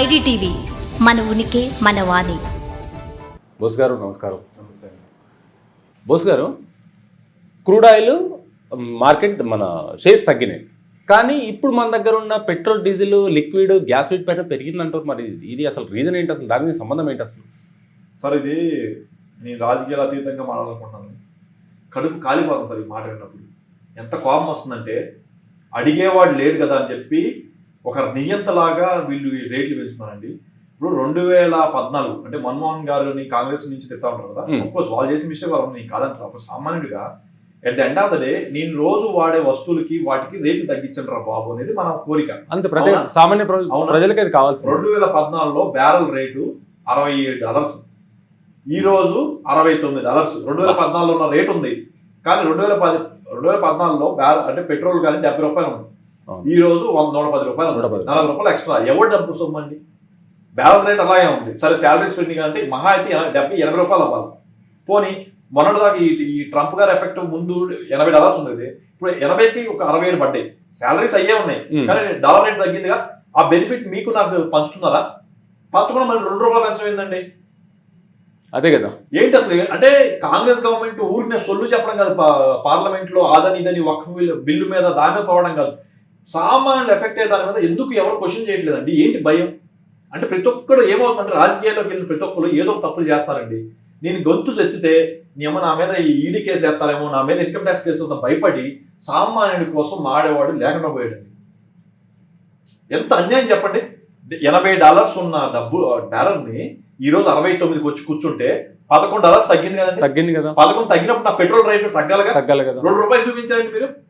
IDTV మన ఉనికి మన వాణి. బోస్ గారు నమస్కారం. బోస్ గారు క్రూడ్ ఆయిల్ మార్కెట్ మన షేర్స్ తగ్గినాయి. కానీ ఇప్పుడు మన దగ్గర ఉన్న petrol diesel liquid gas rate పైన పెరిగిందంటారు. మరి ఇది అసలు రీజన్ ఏంటి? అసలు దానికి సంబంధం ఏంటి అసలు? సార్ ఇది నేను రాజకీయాల అతీతంగా మాట్లాడాలనుకుంటున్నాను. కడుపు కాలిపోతుంది సార్ ఈ మాట విన్నప్పుడు. ఎంత కోపం వస్తుందంటే అడిగేవాడు లేదు కదా అని చెప్పి ఒక నియంతలాగా వీళ్ళు ఈ రేట్లు పెంచుతున్నారండి ఇప్పుడు రెండు వేల పద్నాలుగు అంటే మన్మోహన్ గారిని కాంగ్రెస్ నుంచి తెస్తా ఉంటారు కదా Hmm. కోర్స్ వాళ్ళు చేసిన మిస్టేక్ వాళ్ళు నేను కాదంటారు ఒక సామాన్యుడిగా at the end of the day నేను రోజు వాడే వస్తువులకి వాటికి రేట్లు తగ్గించండి రా బాబు అనేది మన కోరిక అంతే ప్రతి అవునా? సామాన్య? ప్రజలకి అది కావాల్సింది రెండు వేల పద్నాలుగులో బ్యారల్ రేటు అరవై ఏడు డాలర్స్ ఈ రోజు అరవై తొమ్మిది డాలర్స్ రెండు వేల పద్నాలుగులో ఉన్న రేట్ ఉంది కానీ రెండు వేల పది రెండు వేల పద్నాలుగులో బ్యారల్ అంటే పెట్రోల్ కానీ డెబ్బై రూపాయలు ఉంది. ఈ రోజు వంద నూట పది రూపాయలు. నలభై రూపాయలు ఎక్స్ట్రా. ఎవరు డబ్బు సొమ్మండి? బ్యారల్ రేట్ అలాగే ఉంది. సరే శాలరీ స్పెండింగ్ అంటే మహా అయితే డెబ్బై ఎనభై రూపాయలు అవ్వాలి. పోనీ మొన్నటిదాకా ఈ ఈ ట్రంప్ గారి ఎఫెక్ట్ ముందు ఎనభై డాలర్స్ ఉండేది. ఇప్పుడు ఎనభైకి ఒక అరవై ఏడు పడ్డాయి. శాలరీస్ అయ్యే ఉన్నాయి. కానీ డాలర్ రేట్ తగ్గిందిగా. ఆ బెనిఫిట్ మీకు నాకు పంచుతున్నారా? పంచకుండా మళ్ళీ రెండు రూపాయలు పెంచడం ఏందండి అదే కదా. ఏంటి అసలు? అంటే కాంగ్రెస్ గవర్నమెంట్ ఊరిని సొల్లు చెప్పడం కాదు. పార్లమెంట్లో అదని ఇదని వక్ఫ్ బిల్లు మీద దాని పోవడం కాదు. సామాన్యులు ఎఫెక్ట్ అయ్యే దాని మీద ఎందుకు ఎవరు క్వశ్చన్ చేయట్లేదండి? ఏంటి భయం? అంటే ప్రతి ఒక్కరు ఏమవుతుందంటే రాజకీయాల్లోకి వెళ్ళిన ప్రతి ఒక్కరు ఏదో ఒక తప్పులు చేస్తారండి. నేను గొంతు తెచ్చితే నేమో నా మీద ఈ ఈడీ కేసు వేస్తారేమో నా మీద ఇన్కమ్ ట్యాక్స్ కేసు భయపడి సామాన్యుడి కోసం మాడేవాడు లేకుండా పోయాడండి. ఎంత అన్యాయం చెప్పండి? ఎనభై డాలర్స్ ఉన్న డబ్బు డాలర్ని ఈ రోజు అరవై తొమ్మిదికి వచ్చి కూర్చుంటే పదకొండు డాలర్స్ తగ్గింది కదండి? తగ్గింది కదా. పదకొండు తగ్గినప్పుడు నా పెట్రోల్ రేట్ తగ్గాలిగా తగ్గాలి కదా. రెండు రూపాయలు ఎందుకు పెంచారండి మీరు?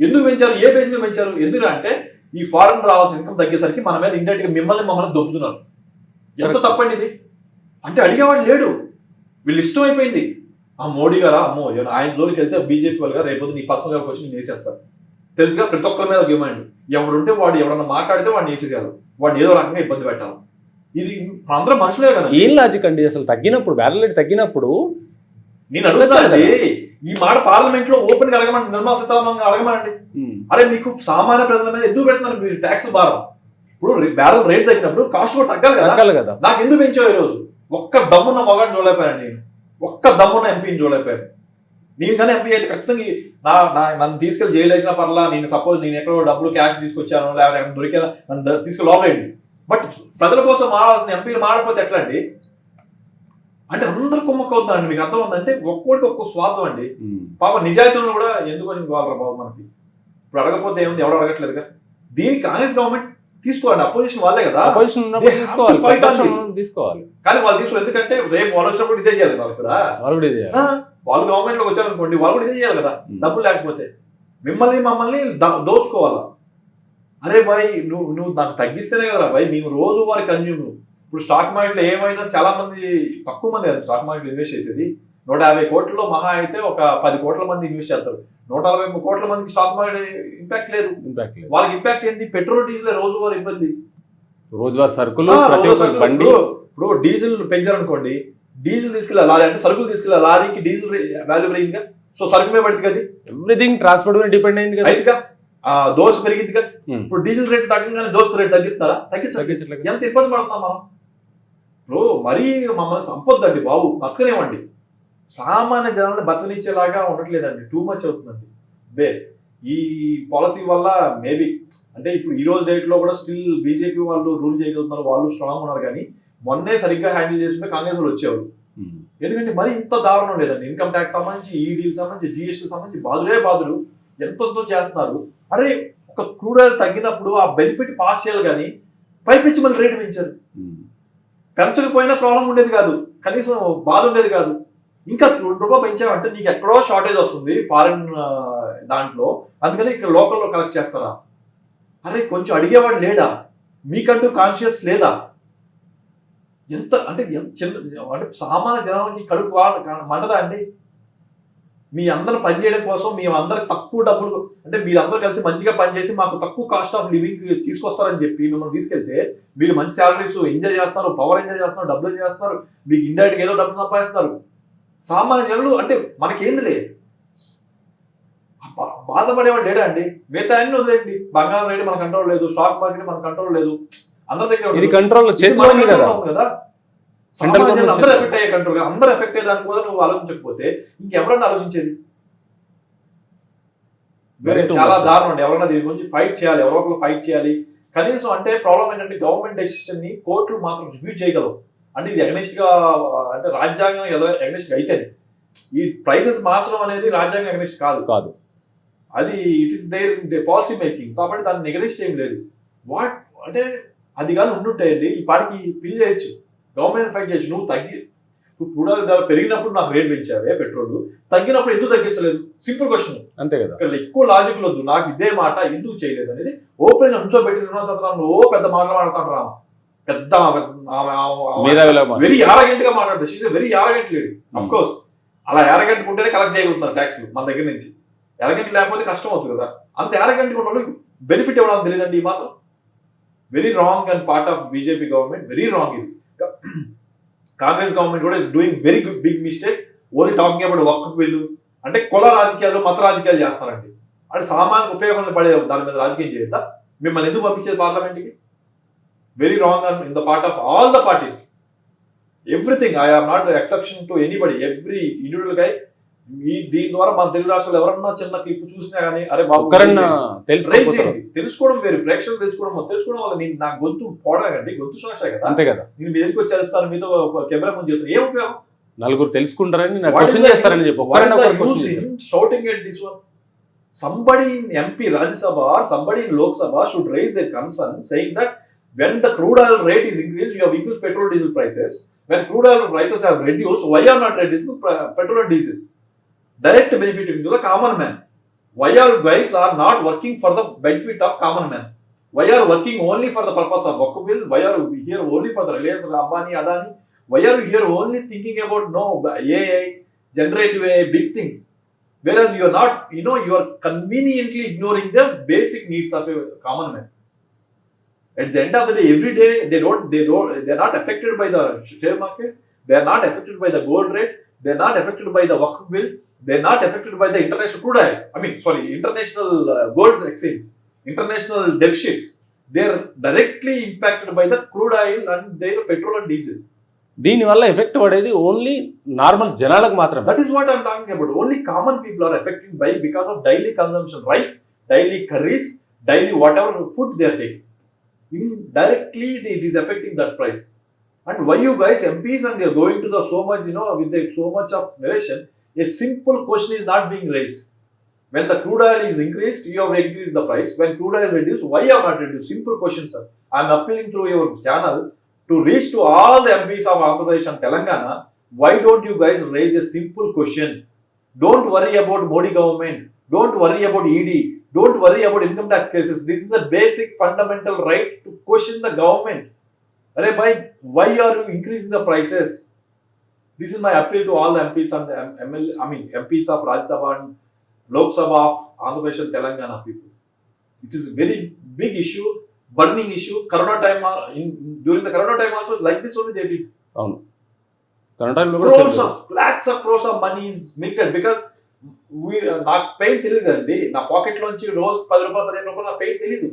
ఎందుకు పెంచారు? ఏ బేస్ మీద పెంచారు? ఎందుకు అంటే ఈ ఫారెన్ రావాల్సిన ఇన్కమ్ తగ్గేసరికి మన మీద ఇండైరెక్ట్గా మిమ్మల్ని మమ్మల్ని దొబ్బుతున్నారు. ఎంత. తప్పండి ఇది? అంటే అడిగేవాడు లేడు. వీళ్ళు ఇష్టం అయిపోయింది ఆ మోడీ గారా అమ్మో ఆయన జోలికి వెళ్తే బీజేపీ వాళ్ళు రేపు నీ పర్సనల్గా వచ్చి నేను వేసేస్తారు తెలుసుగా ప్రతి ఒక్కరి మీద డిమాండ్. ఎవడుంటే వాడు ఎవడన్నా మాట్లాడితే వాడిని వేసేసేయాలి. వాడిని ఏదో రకంగా ఇబ్బంది పెట్టాలి. ఇది మనందరం మనుషులే కదా. ఏం లాజిక్ అండి? అసలు తగ్గినప్పుడు బ్యారల్ రేట్ తగ్గినప్పుడు నేను అడుగుతానండి ఈ మాట పార్లమెంట్లో ఓపెన్గా అడగమండి నిర్మలా సీతారామన్ అడగమండి ఉమ్, అరే మీకు సామాన్య ప్రజల మీద ఎందుకు పెడుతున్నారు మీరు ట్యాక్స్ భారం? ఇప్పుడు బ్యారల్ రేట్ తగ్గినప్పుడు కాస్ట్ కూడా తగ్గాలి కదా. తగ్గాలి కదా. నాకు ఎందుకు పెంచావు ఈరోజు? ఒక్క దమ్మున్న మగాడిని చూడలేకపోయాను నేను. ఒక్క దమ్మున్న ఎంపీని చూడలేకపోయాను. నేను కానీ ఎంపీ అయితే ఖచ్చితంగా నా నా నన్ను తీసుకెళ్ళి జైలు వేసిన పర్లా నేను సపోజ్ నేను ఎక్కడో డబ్బులు క్యాష్ తీసుకొచ్చాను లేకపోతే ఎక్కడ దొరికాను నన్ను తీసుకెళ్ళి లోపలేండి బట్ ప్రజల కోసం మాడాల్సిన ఎంపీలు మాడకపోతే ఎట్లా అండి అంటే అందరు కుమ్మక్క అవుతుందండి మీకు అర్థం ఉందంటే ఒక్కోడికి ఒక్కో స్వార్థం అండి. పాప నిజాయితీలో కూడా ఎందుకు కావాలరా బాబు మనకి? ఇప్పుడు అడగకపోతే ఏముంది? ఎవరు అడగట్లేదుగా దీనికి కాంగ్రెస్ గవర్నమెంట్ తీసుకోవాలి అపోజిషన్ వాళ్ళే కదా. అపోజిషన్ తీసుకోవాలి. కానీ వాళ్ళు తీసుకోవాలి. ఎందుకంటే రేపు వాళ్ళు వచ్చినప్పుడు ఇదే చేయాలి వాళ్ళు వాళ్ళు కూడా ఇది వాళ్ళు గవర్నమెంట్లోకి వచ్చారనుకోండి వాళ్ళు కూడా ఇదే చేయాలి కదా. డబ్బులు లేకపోతే. మిమ్మల్ని మమ్మల్ని దోచుకోవాలా? అరే భాయ్ నువ్వు నువ్వు నాకు తగ్గిస్తేనే కదరా భాయ్. మేము రోజు వారి కన్జ్యూమ్ ఇప్పుడు స్టాక్ మార్కెట్లో ఏమైనా చాలా మంది తక్కువ మంది స్టాక్ మార్కెట్ ఇన్వెస్ట్ చేసేది. నూట యాభై కోట్లలో మహా అయితే ఒక పది కోట్ల మంది ఇన్వెస్ట్ చేస్తారు. నూట మూడు కోట్ల మందికి స్టాక్ మార్కెట్ ఇంపాక్ట్ లేదు. ఇంపాక్ట్ లేదు. వాళ్ళకి ఇంపాక్ట్ ఏంది? పెట్రోల్ డీజిల్ రోజువారీ ఇబ్బంది. రోజువారీ సరుకులు బండి. ఇప్పుడు- డీజిల్ పెంచారనుకోండి డీజిల్ తీసుకెళ్ళి లారీ అంటే సరుకులు తీసుకెళ్ళి లారీకి డీజిల్ వాల్యూ పెరిగిందిగా? సో సరుకు మీద పడుతుంది కదా? ఎవ్రీథింగ్ ట్రాన్స్పోర్ట్ మీద డిపెండ్ అయింది కదా? అయితేగా ఆ, దోశ పెరిగిందిగా? ఉమ్. ఇప్పుడు డీజిల్ రేట్ తగ్గగానే దోశ రేట్ తగ్గిస్తారా? తగ్గించట్లేదు. ఎంత ఇబ్బంది పడుతున్నాం మనం? ఇప్పుడు మరీ మమ్మల్ని సంపొద్దండి బాబు బతకనివ్వండి. సామాన్య జనాలను బతకనిచ్చేలాగా ఉండట్లేదండి టూ మచ్ అవుతుందండి. బే ఈ పాలసీ వల్ల మేబీ అంటే ఇప్పుడు ఈ రోజు డేట్లో కూడా స్టిల్ బీజేపీ వాళ్ళు రూల్ చేయగలుగుతున్నారు వాళ్ళు స్ట్రాంగ్ ఉన్నారు కానీ మొన్నే సరిగ్గా హ్యాండిల్ చేస్తుంటే కాంగ్రెస్ వాళ్ళు వచ్చేవారు ఉమ్. ఎందుకంటే మరి ఇంత దారుణం లేదండి ఇన్కమ్ ట్యాక్స్ సంబంధించి ఈడీకి సంబంధించి జిఎస్టీ సంబంధించి బాధులే బాధులు ఎంతెంతో చేస్తున్నారు. అరే ఒక క్రూడ్ ఆయిల్ తగ్గినప్పుడు ఆ బెనిఫిట్ పాస్ చేయాలి కానీ పైపించి మళ్ళీ రేటు పెంచారు. ఉమ్. పెంచకపోయినా ప్రాబ్లం ఉండేది కాదు. కనీసం బాధ ఉండేది కాదు. ఇంకా రెండు రూపాయలు పెంచామంటే నీకు ఎక్కడో షార్టేజ్ వస్తుంది ఫారిన్ దాంట్లో. అందుకని ఇక్కడ లోకల్లో కలెక్ట్ చేస్తారా? అరే కొంచెం అడిగేవాడు లేడా? మీకంటూ కాన్షియస్ లేదా? ఎంత అంటే ఎంత చిన్న అంటే సామాన్య జనాలకి కడుపు మండదా అండి? మీ అందరు పనిచేయడం కోసం మేము అందరికి తక్కువ డబ్బులు అంటే మీరందరూ కలిసి మంచిగా పనిచేసి మాకు తక్కువ కాస్ట్ ఆఫ్ లివింగ్ తీసుకొస్తారని చెప్పి మిమ్మల్ని తీసుకెళ్తే మీరు మంచి శాలరీస్ ఎంజాయ్ చేస్తున్నారు పవర్ ఎంజాయ్ చేస్తున్నారు డబ్బులు ఎంజాయ్ చేస్తున్నారు మీకు ఇండైరెక్ట్ ఏదో డబ్బులు సంపాదిస్తున్నారు. సామాన్య జనులు అంటే మనకేందిలే? బాధపడేవాడు లేడా అండి? మిగతా అన్ని వదిలేయండి. బంగారం రేటు మన కంట్రోల్ లేదు స్టాక్ మార్కెట్ మన కంట్రోల్ లేదు. అందరి దగ్గర ఇది. కంట్రోల్ చేతిలో ఉంది కదా. Government అందరూ. ఎఫెక్ట్ అయ్యే కంట్రోల్ అందరూ ఎఫెక్ట్ అయ్యే దాని కూడా నువ్వు ఆలోచించకపోతే ఇంకెవరన్నా ఆలోచించేది? వేరే చాలా. దారుణం అండి. ఎవరైనా దీని గురించి ఫైట్ చేయాలి ఎవరో ఒకరు ఫైట్ చేయాలి. కనీసం అంటే ప్రాబ్లం ఏంటంటే గవర్నమెంట్ డెసిషన్ని కోర్టులు మాత్రం రివ్యూ చేయగలవు. అంటే ఇది అగనిస్ట్గా అంటే రాజ్యాంగం అగనిస్ట్ అయితేనే ఈ ప్రైసెస్ మార్చడం అనేది రాజ్యాంగం అగనిస్ట్ కాదు. కాదు. అది it is their policy making కాబట్టి దాన్ని నెగనిస్ట్ ఏం లేదు. వాట్ అంటే అది కానీ ఉండుంటాయండి. ఈ పాటికి పిల్ చేయొచ్చు. గవర్నమెంట్ ఫైట్ చేయొచ్చు నువ్వు తగ్గి నువ్వు కూడా ధర పెరిగినప్పుడు నాకు రేట్ పెంచావే పెట్రోల్. తగ్గినప్పుడు ఎందుకు తగ్గించలేదు? Simple question. అంతే కదా. ఇక్కడ ఎక్కువ లాజిక్ వద్దు నాకు ఇదే మాట ఎందుకు చేయలేదు అనేది ఓపెన్ నిర్మలా సత్యనారాయణ ఓ పెద్ద మాటలు మాట్లాడతాడు రామ. పెద్ద. వెరీ యారగెంట్గా మాట్లాడతాడు she's very arrogant lady of course అలా యారగెంట్ ఉంటేనే కలెక్ట్ చేయగలుగుతున్నారు ట్యాక్స్లు మన దగ్గర నుంచి. యారగెంట్ లేకపోతే కష్టం అవుతుంది కదా. అంత యారగెంట్ ఉన్న బెనిఫిట్ ఇవ్వడం తెలియదండి ఈ మాత్రం. Very wrong and part of BJP government very wrong ఇది. కాంగ్రెస్ గవర్నమెంట్ కూడా is doing very good big mistake only talking about ఒక్కకు వీళ్ళు. అంటే కుల రాజకీయాలు మత రాజకీయాలు చేస్తారండి. అంటే సామాన్య ఉపయోగంలో పడే దాని మీద రాజకీయం చేయొద్దా? మిమ్మల్ని ఎందుకు పంపించేది పార్లమెంట్కి? Very wrong and in the part of all the parties everything I are not exception to anybody every individual guy మీ దీని ద్వారా మన తెలుగు రాష్ట్రాలు ఎవరన్నా చిన్న క్లిప్ చూసినా కానీ అరే తెలుసు తెలుసుకోవడం వేరు. ప్రేక్షకులు తెలుసుకోవడం తెలుసుకోవడం వల్ల నేను నా గొంతు పోడాగండి గొంతు సోష కదా. అంతే కదా. నేను మీ దగ్గరికి వచ్చేస్తాను మీతో కెమెరా ముందు చేస్తాను ఏ ఉపయోగం? నలుగురు తెలుసుకుంటారని క్వశ్చన్ చేస్తారని చెప్పి. Shouting at this one somebody MP Rajya Sabha somebody Lok Sabha should raise their concern saying that when the crude oil rate is increase you have increase petrol diesel prices when crude oil prices have reduce why are not reduce petrol diesel Direct benefiting to the common man. Why are guys are not working for the benefit of common man? Why are working only for the purpose of Wakufil? Why are you here only for the Reliance, Ambani, Adani? Why are you here only thinking about no AI, generative AI, big things? Whereas you are not, you know, you are conveniently ignoring the basic needs of a common man. At the end of the day, every day they don't, they don't, they are not affected by the share market. They are not affected by the gold rate. They are not affected by the work bill They are not affected by the international crude oil. I mean, sorry, international uh, gold exchange, international deficits. They are directly impacted by the crude oil and their petrol and diesel. దీని వల్ల effect పడేది only normal జనాలకు మాత్రమే That is what I'm talking about. Only common people are affected by because of daily consumption, rice, daily curries, daily whatever food they are taking. Indirectly, it is affecting that price. And why you guys MPs and you're going to the so much, you know, with the so much of narration, a simple question is not being raised. When the crude oil is increased, you have increased the price. When crude oil is reduced, why you have not reduced? Simple question, sir. I'm appealing through your channel to reach to all the MPs of Andhra Pradesh and Telangana. Why don't you guys raise a simple question? Don't worry about Modi government. Don't worry about ED. Don't worry about income tax cases. This is a basic fundamental right to question the government. Why are you increasing the prices? This is my appeal to all the MPs and the M- ML, I mean MPs of Rajya Sabha and Lok Sabha of Andhra Pradesh and Telangana people. It is a very big issue, burning issue. Corona time, uh, in, during the Corona time also, like this only they did. తనటాల్లో కూడా crores same. of lakhs of crores of money is milked because we నాకు pain తెలియదండి నా pocket లోంచి రోజు పది రూపాయలు పదిహేను రూపాయలు నా పెయిన్ తెలియదు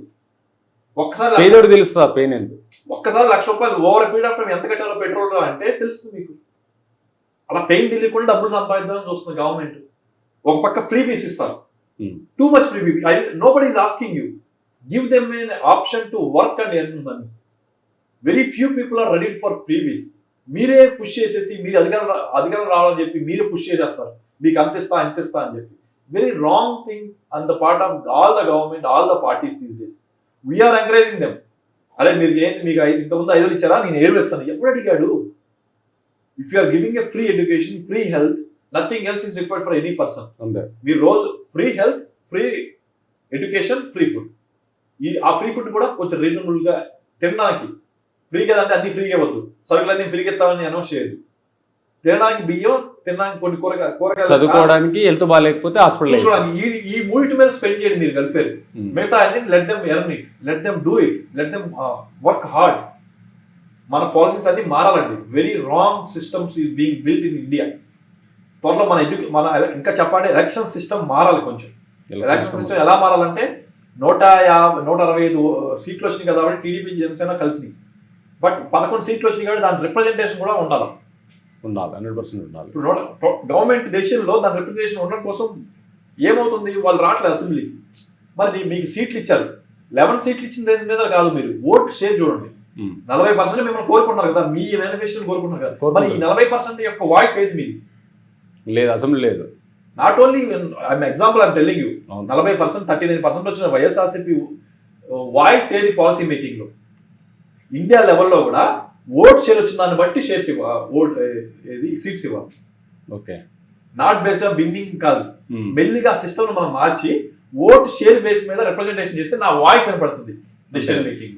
ఒక్కసారి తెలుస్తుంది పెయిన్ ఎంత ఒక్కసారి లక్ష రూపాయలు ఓవర్ పీరియడ్ ఆఫ్ టైం ఎంత కట్టాలో పెట్రోల్ అంటే తెలుస్తుంది మీకు అలా పెయిన్ తెలియకుండా డబ్బులు సంపాదిద్దామని చూస్తుంది గవర్నమెంట్ ఒక పక్క ఫ్రీ పీస్ ఇస్తారు. Too much freebies nobody is asking you give them an option to work and earn money very few people are ready for freebies మీరే పుష్ చేసేసి మీరు అధికారం అధికారం రావాలని చెప్పి మీరే పుష్ చేసేస్తారు. మీకు అంత ఇస్తా అంత ఇస్తా అని చెప్పి. Very wrong thing and the part of all the government all the parties these days we are encouraging them అరే మీరు ఏంది మీకు ఐదు ఇంతకుముందు ఐదు ఇచ్చారా? నేను ఏడు వేస్తాను. ఎప్పుడు అడిగాడు? If you are giving a free education free health nothing else is required for any person అంతే. మీరు రోజు free health free education free food ఈ ఆ ఫ్రీ ఫుడ్ కూడా కొంచెం రీజనబుల్గా తినడానికి ఫ్రీ కదా అంటే అన్ని ఫ్రీగా వద్దు. సరుకులన్నీ ఫ్రీగా ఇస్తామని అనౌన్స్ చేయదు తినడానికి బియ్యం తినడానికి కొన్ని కూరగాయ కూరగాయలు చదువుకోవడానికి హెల్త్ బాగాలేకపోతే హాస్పిటల్ ఈ ఈ మూడింటి మీద స్పెండ్ చేయండి మీరు కలిపారు మిగతా అన్ని let them earn it let them do it let them work hard మన పాలసీస్ అన్ని మారాలండి. Very wrong systems is being built in India త్వరలో మన ఎడ్యు మన ఇంకా చెప్పాలంటే ఎలక్షన్ సిస్టమ్ మారాలి కొంచెం. ఎలక్షన్ సిస్టమ్ ఎలా మారాలంటే నూట యాభై నూట అరవై ఐదు సీట్లు వచ్చినాయి కదా కాబట్టి టీడీపీ జనసేన కలిసినాయి. బట్ పదకొండు సీట్లు వచ్చినాయి కాబట్టి దాని రిప్రజెంటేషన్ కూడా ఉండాలి? ఉండాలి హండ్రెడ్ పర్సెంట్ ఉండాలి. ఇప్పుడు గవర్నమెంట్ డెసిషన్లో దాని రిప్రజెంటేషన్ ఉండడం కోసం ఏమవుతుంది? వాళ్ళు రావట్లేదు అసెంబ్లీకి మరి మీకు సీట్లు ఇచ్చారు. లెవెన్ సీట్లు ఇచ్చిన దేని మీద కాదు మీరు. ఓట్ షేర్ చూడండి. నలభై పర్సెంట్ మిమ్మల్ని కోరుకుంటున్నారు కదా మీ మేనిఫెస్టో కోరుకుంటున్నారు కదా. మరి ఈ. నలభై పర్సెంట్ యొక్క వాయిస్ ఏది మీది? లేదు అసెంబ్లీ లేదు. Not only I'm example I'm telling you. నలభై పర్సెంట్ థర్టీ నైన్ పర్సెంట్ వచ్చిన వైఎస్ఆర్సీపీ వాయిస్ ఏది పాలసీ మేకింగ్లో? ఇండియా లెవెల్లో కూడా ఓట్ షేర్ వచ్చిన దాన్ని బట్టి షేర్స్ ఇవ్వ ఓట్ ఏది సీట్స్ ఇవ్వాలి. Okay. Not based on beginning కాదు. మెల్లిగా సిస్టమ్ మనం మార్చి ఓట్ షేర్ బేస్ మీద రిప్రజెంటేషన్ చేస్తే నా వాయిస్ వినపడుతుంది డెసిషన్. మేకింగ్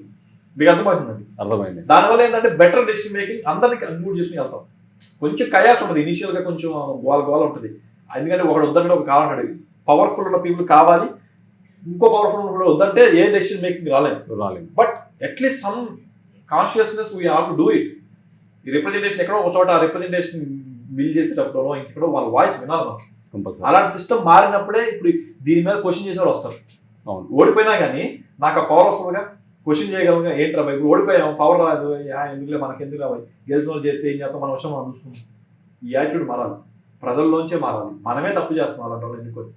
మీకు అర్థమవుతుందండి. అర్థమైంది. దానివల్ల ఏంటంటే బెటర్ డెసిషన్ మేకింగ్ అందరికి కన్క్లూడ్ చేసుకుని వెళ్తాం. కొంచెం కయాస్ ఉంటుంది. ఇనిషియల్గా కొంచెం గోల గోల ఉంటుంది. ఎందుకంటే ఒకడు వద్దంటే ఒక కావాలన్నాడు పవర్ఫుల్ ఉన్న పీపుల్ కావాలి. ఇంకో పవర్ఫుల్ ఉన్న వద్దంటే ఏ డెసిషన్ మేకింగ్ రాలేదు రాలేదు but at least some consciousness we have to do it ఈ రిప్రజెంటేషన్ ఎక్కడో ఒక చోట రిప్రజెంటేషన్ బిల్ చేసేటప్పుడు ఇంకెక్కడో వాళ్ళ వాయిస్ వినాలి మనం. కంపల్సరీ. అలాంటి సిస్టమ్ మారినప్పుడే ఇప్పుడు దీని మీద క్వశ్చన్ చేసేవాళ్ళు వస్తారు. అవును. ఓడిపోయినా కానీ నాకు ఆ పవర్ వస్తుందిగా. క్వశ్చన్ చేయగలంగా ఏంట్రా భయ్ ఇప్పుడు ఓడిపోయాం పవర్ రాదు యా, ఎందుకులే మనకి ఎందుకు రావాలి గెలిచిన వాళ్ళు చేస్తే ఏం చేస్తాం మన విషయం మనం చూసుకుంటాం ఈ యాటిట్యూడ్ మారాలి. ప్రజల్లోంచే మారాలి. మనమే తప్పు చేస్తున్నాం అలాంటి వాళ్ళు ఎన్నుకొని.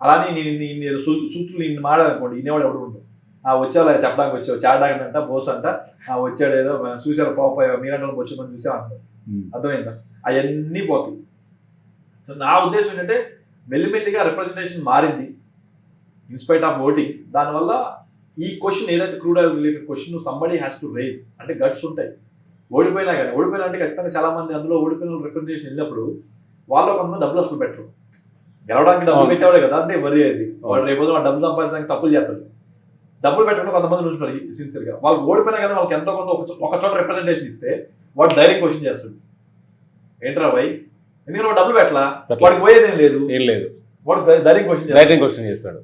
అలానే నేను ఇన్ని సూత్రులు ఇన్ని మాడాలనుకోండి ఇన్నేవాడు ఎవడు ఉండదు ఆ వచ్చావు చెప్పడానికి వచ్చావు చాడడానికి అంట బోస్ అంట ఆ వచ్చాడు ఏదో చూసారు పోపోయా మీరంటే వచ్చి మనం చూసాం అంటారు. అర్థమైందా? అవన్నీ పోతాయి. నా ఉద్దేశం ఏంటంటే మెల్లిమెల్లిగా రిప్రజెంటేషన్ మారింది ఇన్స్పైట్ ఆఫ్ ఓటింగ్ దానివల్ల ఈ క్వశ్చన్ ఏదైతే crude oil related question somebody has to raise అంటే గట్స్ ఉంటాయి. ఓడిపోయినా కానీ ఓడిపోయినా అంటే ఖచ్చితంగా చాలా మంది అందులో ఓడిపోయిన రిప్రజెంటేషన్ వెళ్ళినప్పుడు వాళ్ళు కొంతమంది డబ్బులు అసలు పెట్టరు. గెలవడానికి డబ్బులు. పెట్టేవాడే కదా అంటే వరి అది వాడు అవును. రేపు పొద్దున్న డబ్బులు సంపాదించడానికి తప్పులు చేస్తారు. డబ్బులు పెట్టకుండా కొంతమంది నుంచున్నారు సిన్సియర్గా వాళ్ళు ఓడిపోయినా కానీ వాళ్ళకి ఎంతో కొంత ఒక చోట రిప్రజెంటేషన్ ఇస్తే వాడు ధైర్యం క్వశ్చన్ చేస్తాడు. ఏంట్రా భయ్ ఎందుకంటే వాడు డబ్బులు పెట్టలా. వాడికి పోయేదేం లేదు. ఏం లేదు. వాడు ధైర్యం క్వశ్చన్ రైటింగ్ క్వశ్చన్ చేస్తాడు.